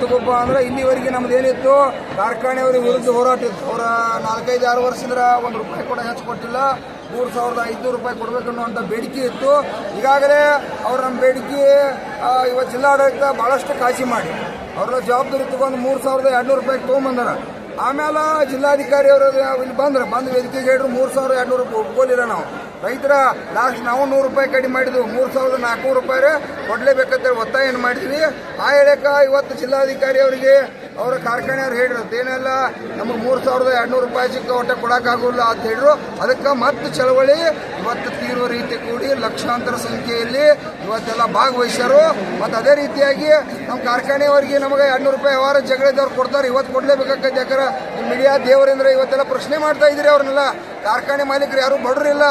ತಗೋಪ್ಪ ಅಂದ್ರೆ ಇಲ್ಲಿವರೆಗೆ ನಮ್ದು ಏನಿತ್ತು ಕಾರ್ಖಾನೆಯವರ ವಿರುದ್ಧ ಹೋರಾಟ ಇತ್ತು. ಅವರ ನಾಲ್ಕೈದು, ಆರು ವರ್ಷದಿಂದ ಒಂದು ರೂಪಾಯಿ ಕೂಡ ಹೆಚ್ಚು ಕೊಟ್ಟಿಲ್ಲ. ಮೂರು ಸಾವಿರದ ಐದುನೂರು ರೂಪಾಯಿ ಕೊಡಬೇಕು ಅನ್ನುವಂಥ ಬೇಡಿಕೆ ಇತ್ತು. ಈಗಾಗಲೇ ಅವ್ರ ನಮ್ಮ ಬೇಡಿಕೆ ಇವತ್ತು ಜಿಲ್ಲಾಡಳಿತ ಭಾಳಷ್ಟು ಕಾಶಿ ಮಾಡಿ. ಅವ್ರನ್ನ ಜವಾಬ್ದಾರಿ ತಗೊಂಡು ಮೂರು ಸಾವಿರದ ಎರಡುನೂರು ರೂಪಾಯಿ ತೊಗೊಂಬಂದಾರ. ಆಮೇಲೆ ಜಿಲ್ಲಾಧಿಕಾರಿ ಅವರು ಇಲ್ಲಿ ಬಂದ್ರೆ, ಬಂದು ವೇದಿಕೆಗೆ ಹೇಳಿದ್ರು ಮೂರು ಸಾವಿರದ ಎರಡುನೂರು ರೂಪಾಯಿ ಒಪ್ಕೊಳ್ಳಿಲ್ಲ ನಾವು. ರೈತರ ಲಾಸ್ಟ್ ನಾವು ನೂರು ರೂಪಾಯಿ ಕಡಿಮೆ ಮಾಡಿದ್ವಿ. ಮೂರು ಸಾವಿರದ ನಾಲ್ಕುನೂರು ರೂಪಾಯಿ ಕೊಡಲೇಬೇಕಂತ ಒತ್ತಾಯ ಏನು ಮಾಡಿದ್ವಿ. ಆ ಹೇಳಕ್ಕ ಇವತ್ತು ಜಿಲ್ಲಾಧಿಕಾರಿ ಅವರಿಗೆ ಅವರ ಕಾರ್ಖಾನೆಯವ್ರು ಹೇಳಿರೋದು ಏನೆಲ್ಲ ನಮಗೆ ಮೂರು ಸಾವಿರದ ಎರಡುನೂರು ರೂಪಾಯಿ ಚಿಕ್ಕ ಒಟ್ಟೆ ಕೊಡೋಕ್ಕಾಗಲ್ಲ ಅಂತ ಹೇಳಿದ್ರು. ಅದಕ್ಕೆ ಮತ್ತೆ ಚಳವಳಿ, ಇವತ್ತು ತೀವ್ರ ರೀತಿ ಕೂಡಿ ಲಕ್ಷಾಂತರ ಸಂಖ್ಯೆಯಲ್ಲಿ ಇವತ್ತೆಲ್ಲ ಭಾಗವಹಿಸ್ಯಾರು. ಮತ್ತು ಅದೇ ರೀತಿಯಾಗಿ ನಮ್ಮ ಕಾರ್ಖಾನೆಯವರಿಗೆ ನಮಗೆ ಎರಡುನೂರು ರೂಪಾಯಿ ವ್ಯವಹಾರ ಜಗಳಿದ್ದವ್ರು ಕೊಡ್ತಾರೆ. ಇವತ್ತು ಕೊಡ್ಲೇಬೇಕಾಗತ್ತೆ ಯಾಕಂದ್ರೆ ಮೀಡಿಯಾ ದೇವರಿಂದ ಇವತ್ತೆಲ್ಲ ಪ್ರಶ್ನೆ ಮಾಡ್ತಾ ಇದ್ರಿ ಅವ್ರನ್ನೆಲ್ಲ. ಕಾರ್ಖಾನೆ ಮಾಲೀಕರು ಯಾರು ಬಡ್ರಿಲ್ಲ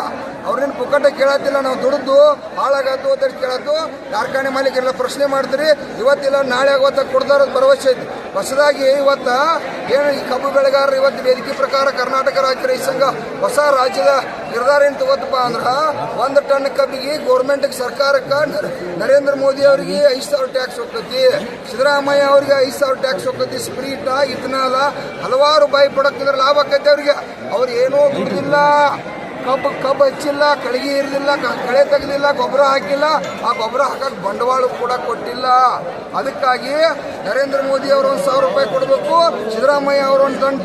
ಅವ್ರೇನು ಪುಕ್ಕಟ ಕೇಳತ್ತಿಲ್ಲ. ನಾವು ದುಡಿದು ಹಾಳಾಗತ್ತು ಅಂತ ಕೇಳತ್ತು. ಕಾರ್ಖಾನೆ ಮಾಲೀಕರೆಲ್ಲ ಪ್ರಶ್ನೆ ಮಾಡ್ತೀರಿ. ಇವತ್ತಿಲ್ಲ ನಾಳೆ ಆಗೋತ್ತ ಕೊಡ್ತಾರೋದು ಭರವಸೆ ಐತಿ. ಹೊಸದಾಗಿ ಇವತ್ತು ಏನು ಈ ಕಬ್ಬು ಬೆಳೆಗಾರರು ಇವತ್ತು ವೇದಿಕೆ ಪ್ರಕಾರ ಕರ್ನಾಟಕ ರಾಜ್ಯ ರೈತ ಸಂಘ ಹೊಸ ರಾಜ್ಯದ ನಿರ್ಧಾರ ಏನು ತಗೋತಪ್ಪ ಅಂದ್ರೆ ಒಂದು ಟನ್ ಕಬ್ಬಿಗೆ ಗೌರ್ಮೆಂಟ್ಗೆ ಸರ್ಕಾರಕ್ಕೆ ನರ- ನರೇಂದ್ರ ಮೋದಿ ಅವರಿಗೆ ಐದು ಸಾವಿರ ಟ್ಯಾಕ್ಸ್ ಹೋಗ್ತೈತಿ. ಸಿದ್ದರಾಮಯ್ಯ ಅವರಿಗೆ ಐದು ಸಾವಿರ ಟ್ಯಾಕ್ಸ್ ಹೋಗ್ತೈತಿ. ಸ್ಪ್ರೀಟ ಇಥನಾಲ ಹಲವಾರು ಬಾಯಿ ಪ್ರಾಡಕ್ಟ್ ಲಾಭ ಆಕೈತಿ ಅವ್ರಿಗೆ. ಅವ್ರು ಏನೂ ದುಡ್ದಿಲ್ಲ ಕಬ್ಬು ಕಬ್ಬು ಹಚ್ಚಿಲ್ಲ, ಕಳಗಿ ಇರಲಿಲ್ಲ ಕಳೆ ತೆಗೆದಿಲ್ಲ, ಗೊಬ್ಬರ ಹಾಕಿಲ್ಲ, ಆ ಗೊಬ್ಬರ ಹಾಕಕ್ಕೆ ಬಂಡವಾಳ ಕೂಡ ಕೊಟ್ಟಿಲ್ಲ. ಅದಕ್ಕಾಗಿ ನರೇಂದ್ರ ಮೋದಿ ಅವರು ಒಂದು ಸಾವಿರ ರೂಪಾಯಿ ಕೊಡಬೇಕು, ಸಿದ್ದರಾಮಯ್ಯ ಅವರು ಒಂದು ಟನ್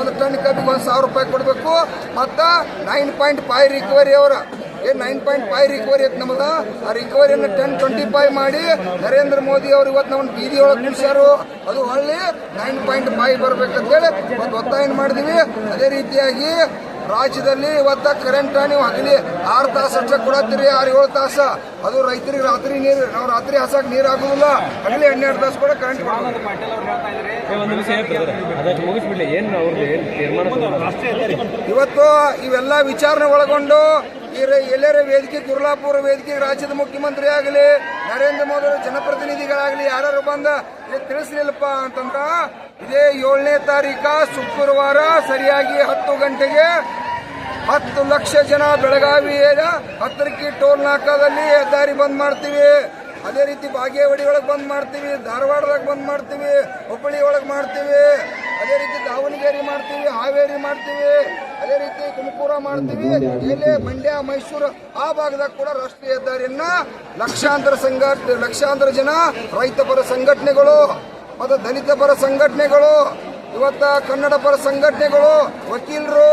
ಒಂದು ಟನ್ ಕಬ್ಬಿಗೆ ಒಂದು ಸಾವಿರ ರೂಪಾಯಿ ಕೊಡಬೇಕು, ಮತ್ತು ನೈನ್ ಪಾಯಿಂಟ್ ಫೈವ್ ರಿಕವರಿ ಅವರು. ಏನು ನೈನ್ ಪಾಯಿಂಟ್ ಫೈವ್ ರಿಕವರಿ ಐತೆ ನಮ್ದು? ಆ ರಿಕವರಿಯನ್ನು ಟೆನ್ ಟ್ವೆಂಟಿ ಫೈವ್ ಮಾಡಿ ನರೇಂದ್ರ ಮೋದಿ ಅವರು ಇವತ್ತು ನಮ್ಮ ಬೀದಿ ಒಳಗೆ ನಿಲ್ಸ್ಯಾರು. ಅದು ಹೊಳ್ಳಿ ನೈನ್ ಪಾಯಿಂಟ್ ಫೈವ್ ಬರ್ಬೇಕಂತೇಳಿ ಒಂದು ಒತ್ತಾಯ ಮಾಡಿದೀವಿ. ಅದೇ ರೀತಿಯಾಗಿ ರಾಜ್ಯದಲ್ಲಿ ಇವತ್ತ ಕರೆಂಟ್ ನೀವು ಹಗಲಿ ಆರು ತಾಸು ಅಷ್ಟೇ ಕೊಡತ್ತೀರಿ, ಆರು ಏಳು ತಾಸು. ಅದು ರೈತರಿಗೆ ರಾತ್ರಿ ನೀರು, ನಾವು ರಾತ್ರಿ ಹಸಕ್ ನೀರು ಆಗೋದಿಲ್ಲ. ಹಗಲಿ ಹನ್ನೆರಡು ತಾಸು ಕೂಡ ಕರೆಂಟ್ ಇವತ್ತು ಇವೆಲ್ಲ ವಿಚಾರಣೆ ಒಳಗೊಂಡು ಈ ಎಲ್ಲರ ವೇದಿಕೆ, ಕುರ್ಲಾಪುರ ವೇದಿಕೆ, ರಾಜ್ಯದ ಮುಖ್ಯಮಂತ್ರಿ ಆಗಲಿ ನರೇಂದ್ರ ಮೋದಿ ಜನಪ್ರತಿನಿಧಿಗಳಾಗಲಿ ಯಾರು ಬಂದ ತಿಳಿಸ್ಲಿಲ್ಲಪ್ಪ ಅಂತಂತ ಇದೇ ಏಳನೇ ತಾರೀಕ ಶುಕ್ರವಾರ ಸರಿಯಾಗಿ ಹತ್ತು ಗಂಟೆಗೆ ಹತ್ತು ಲಕ್ಷ ಜನ ಬೆಳಗಾವಿಯ ಹತ್ತರಕ್ಕೆ ಟೋಲ್ ನಾಕಾದಲ್ಲಿ ಹೆದ್ದಾರಿ ಬಂದ್ ಮಾಡ್ತೀವಿ. ಅದೇ ರೀತಿ ಬಾಗೇವಾಡಿ ಒಳಗೆ ಬಂದ್ ಮಾಡ್ತೀವಿ ಧಾರವಾಡದಾಗ ಬಂದ್ ಮಾಡ್ತೀವಿ, ಹುಬ್ಬಳ್ಳಿ ಒಳಗೆ ಮಾಡ್ತೀವಿ. ಅದೇ ರೀತಿ ದಾವಣಗೆರೆ ಮಾಡ್ತೀವಿ, ಹಾವೇರಿ ಮಾಡ್ತೀವಿ. ಅದೇ ರೀತಿ ತುಮಕೂರ ಮಾಡ್ತೀವಿ ಇಲ್ಲಿ ಮಂಡ್ಯ ಮೈಸೂರು ಆ ಭಾಗದಾಗ ಕೂಡ ರಾಷ್ಟ್ರೀಯ ಹೆದ್ದಾರಿಯನ್ನ ಲಕ್ಷಾಂತರ ಸಂಘಟ ಲಕ್ಷಾಂತರ ಜನ ರೈತ ಪರ ಸಂಘಟನೆಗಳು ಮತ್ತು ದಲಿತ ಪರ ಸಂಘಟನೆಗಳು ಇವತ್ತ ಕನ್ನಡ ಪರ ಸಂಘಟನೆಗಳು ವಕೀಲರು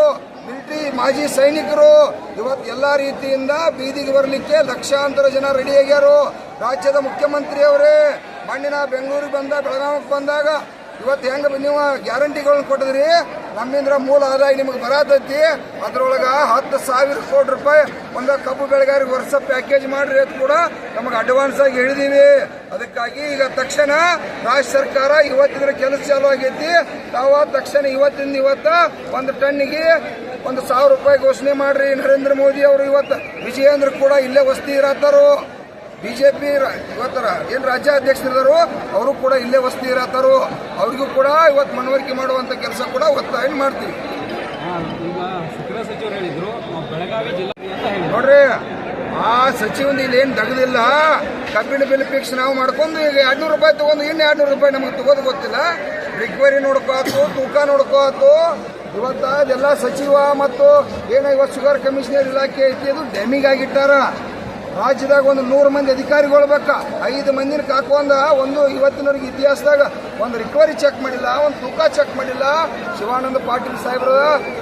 ಮಿಲಿಟರಿ ಮಾಜಿ ಸೈನಿಕರು ಇವತ್ತು ಎಲ್ಲ ರೀತಿಯಿಂದ ಬೀದಿಗೆ ಬರಲಿಕ್ಕೆ ಲಕ್ಷಾಂತರ ಜನ ರೆಡಿ ಆಗ್ಯಾರು. ರಾಜ್ಯದ ಮುಖ್ಯಮಂತ್ರಿಯವರೇ ಮಣ್ಣಿನ ಬೆಂಗಳೂರಿಗೆ ಬಂದ ಬೆಳಗಾವಿಗೆ ಬಂದಾಗ ಇವತ್ತು ಹೆಂಗೆ ನೀವು ಗ್ಯಾರಂಟಿಗಳನ್ನ ಕೊಟ್ಟಿದ್ರಿ? ನಮ್ಮಿಂದ್ರ ಮೂಲ ಆದಾಯ ನಿಮಗೆ ಬರತೈತಿ. ಅದ್ರೊಳಗೆ ಹತ್ತು ಸಾವಿರ ಕೋಟಿ ರೂಪಾಯಿ ಒಂದು ಕಬ್ಬು ಬೆಳೆಗಾರಿಗೆ ವರ್ಷ ಪ್ಯಾಕೇಜ್ ಮಾಡ್ರಿ ಅಂತ ಕೂಡ ನಮಗೆ ಅಡ್ವಾನ್ಸ್ ಆಗಿ ಹೇಳಿದೀವಿ. ಅದಕ್ಕಾಗಿ ಈಗ ತಕ್ಷಣ ರಾಜ್ಯ ಸರ್ಕಾರ ಇವತ್ತಿದ್ರ ಕೆಲಸ ಚಾಲು ಆಗೈತಿ. ತಾವ ತಕ್ಷಣ ಇವತ್ತಿಂದ ಇವತ್ತ ಒಂದು ಟನ್ನಿಗೆ ಒಂದು ಸಾವಿರ ರೂಪಾಯಿ ಘೋಷಣೆ ಮಾಡ್ರಿ ನರೇಂದ್ರ ಮೋದಿ ಅವರು ಇವತ್ತು. ವಿಜಯೇಂದ್ರ ಕೂಡ ಇಲ್ಲೇ ವಸ್ತಿ ಇರತ್ತಾರು? ಬಿಜೆಪಿ ಇವತ್ತರ ಏನ್ ರಾಜ್ಯ ಅಧ್ಯಕ್ಷರಿದ್ದಾರೋ ಅವರು ಕೂಡ ಇಲ್ಲೇ ವಸ್ತಿ ಇರತ್ತಾರು ಅವ್ರಿಗೂ ಕೂಡ ಇವತ್ತು ಮನವರಿಕೆ ಮಾಡುವಂತ ಕೆಲಸ ಕೂಡ ಒತ್ತಾಯ ಮಾಡ್ತೀವಿ. ನೋಡ್ರಿ ಆ ಸಚಿವನ ಇಲ್ಲಿ ಏನು ತಗದಿಲ್ಲ ಕಬ್ಬಿಣ ಬಿಲ್ ಫಿಕ್ಸ್ ನಾವು ಮಾಡ್ಕೊಂಡು ಈಗ ಎರಡ್ನೂರು ರೂಪಾಯಿ ತಗೊಂಡು ಇನ್ನು ಎರಡ್ನೂರು ರೂಪಾಯಿ ನಮಗೆ ತಗೋದು ಗೊತ್ತಿಲ್ಲ. ರಿಕ್ವರಿ ನೋಡ್ಕೋತು ತೂಕ ನೋಡ್ಕೋತು ಇವತ್ತ ಅದೆಲ್ಲ ಸಚಿವ ಮತ್ತು ಏನೋ ಇವತ್ತು ಶುಗರ್ ಕಮಿಷನರ್ ಇಲಾಖೆ ಐತಿ ಅದು ಡ್ಯಾಮಿಗ್ ಆಗಿಟ್ಟಾರ. ರಾಜ್ಯದಾಗ ಒಂದು ನೂರು ಮಂದಿ ಅಧಿಕಾರಿಗಳು ಬೇಕ? ಐದು ಮಂದಿನ ಕಾಕೊಂಡ ಒಂದು ಇವತ್ತಿನವರೆಗೆ ಇತಿಹಾಸದಾಗ ಒಂದು ರಿಕವರಿ ಚೆಕ್ ಮಾಡಿಲ್ಲ, ಒಂದು ತೂಕ ಚೆಕ್ ಮಾಡಿಲ್ಲ. ಶಿವಾನಂದ ಪಾಟೀಲ್ ಸಾಹೇಬ್ರ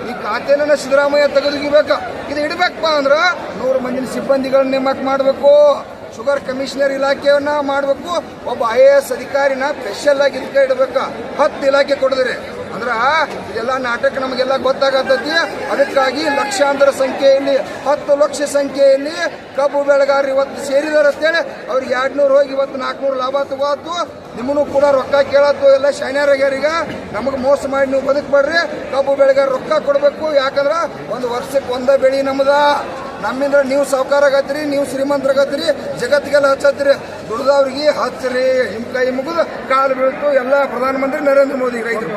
ಈ ಖಾತೆನ ಸಿದ್ದರಾಮಯ್ಯ ತೆಗೆದುಗಿಬೇಕ? ಇದು ಇಡಬೇಕಪ್ಪ ಅಂದ್ರೆ ನೂರು ಮಂದಿನ ಸಿಬ್ಬಂದಿಗಳನ್ನ ನೇಮಕ ಮಾಡಬೇಕು ಶುಗರ್ ಕಮಿಷನರ್ ಇಲಾಖೆಯನ್ನ ಮಾಡಬೇಕು, ಒಬ್ಬ ಐ ಎ ಎಸ್ ಅಧಿಕಾರಿನ ಸ್ಪೆಷಲ್ ಆಗಿ ಇದಕ್ಕೆ ಇಡಬೇಕಾ? ಹತ್ತು ಇಲಾಖೆ ಕೊಡಿದ್ರಿ. ಅಂದ್ರ ಎಲ್ಲ ನಾಟಕ ನಮಗೆಲ್ಲ ಗೊತ್ತಾಗತ್ತೈತಿ ಅದಕ್ಕಾಗಿ ಲಕ್ಷಾಂತರ ಸಂಖ್ಯೆಯಲ್ಲಿ, ಹತ್ತು ಲಕ್ಷ ಸಂಖ್ಯೆಯಲ್ಲಿ ಕಬ್ಬು ಬೆಳೆಗಾರರು ಇವತ್ತು ಸೇರಿದಾರೆ ಅಂತೇಳಿ ಅವ್ರಿಗೆ ಎರಡ್ನೂರು ಹೋಗಿ ಇವತ್ತು ನಾಲ್ಕುನೂರು ಲಾಭ ತಗೋತು. ನಿಮ್ಮನ್ನು ಕೂಡ ರೊಕ್ಕ ಕೇಳತ್ತು ಎಲ್ಲ ಶೈನ್ಯಾರ್ಯಾರೀಗ ನಮಗೆ ಮೋಸ ಮಾಡಿ ನೀವು ಬದುಕಬೇಡ್ರಿ. ಕಬ್ಬು ಬೆಳೆಗಾರ ರೊಕ್ಕ ಕೊಡಬೇಕು. ಯಾಕಂದ್ರೆ ಒಂದು ವರ್ಷಕ್ಕೆ ಒಂದೇ ಬೆಳೆ ನಮ್ದ. ನಮ್ಮಿಂದ ನೀವು ಸಾವುಕಾರಾಗತ್ತೀರಿ ನೀವು ಶ್ರೀಮಂತರಾಗತ್ತೀರಿ ಜಗತ್ತಿಗೆಲ್ಲ ಹಚ್ಚತ್ತೀರಿ ದುಡ್ದವ್ರಿಗೆ ಹಚ್ಚರಿ ಹಿಮ್ ಕೈ ಮುಗಿದು ಕಾಲು ಬೀಳ್ತು. ಎಲ್ಲ ಪ್ರಧಾನಮಂತ್ರಿ ನರೇಂದ್ರ ಮೋದಿ ರೈತರು.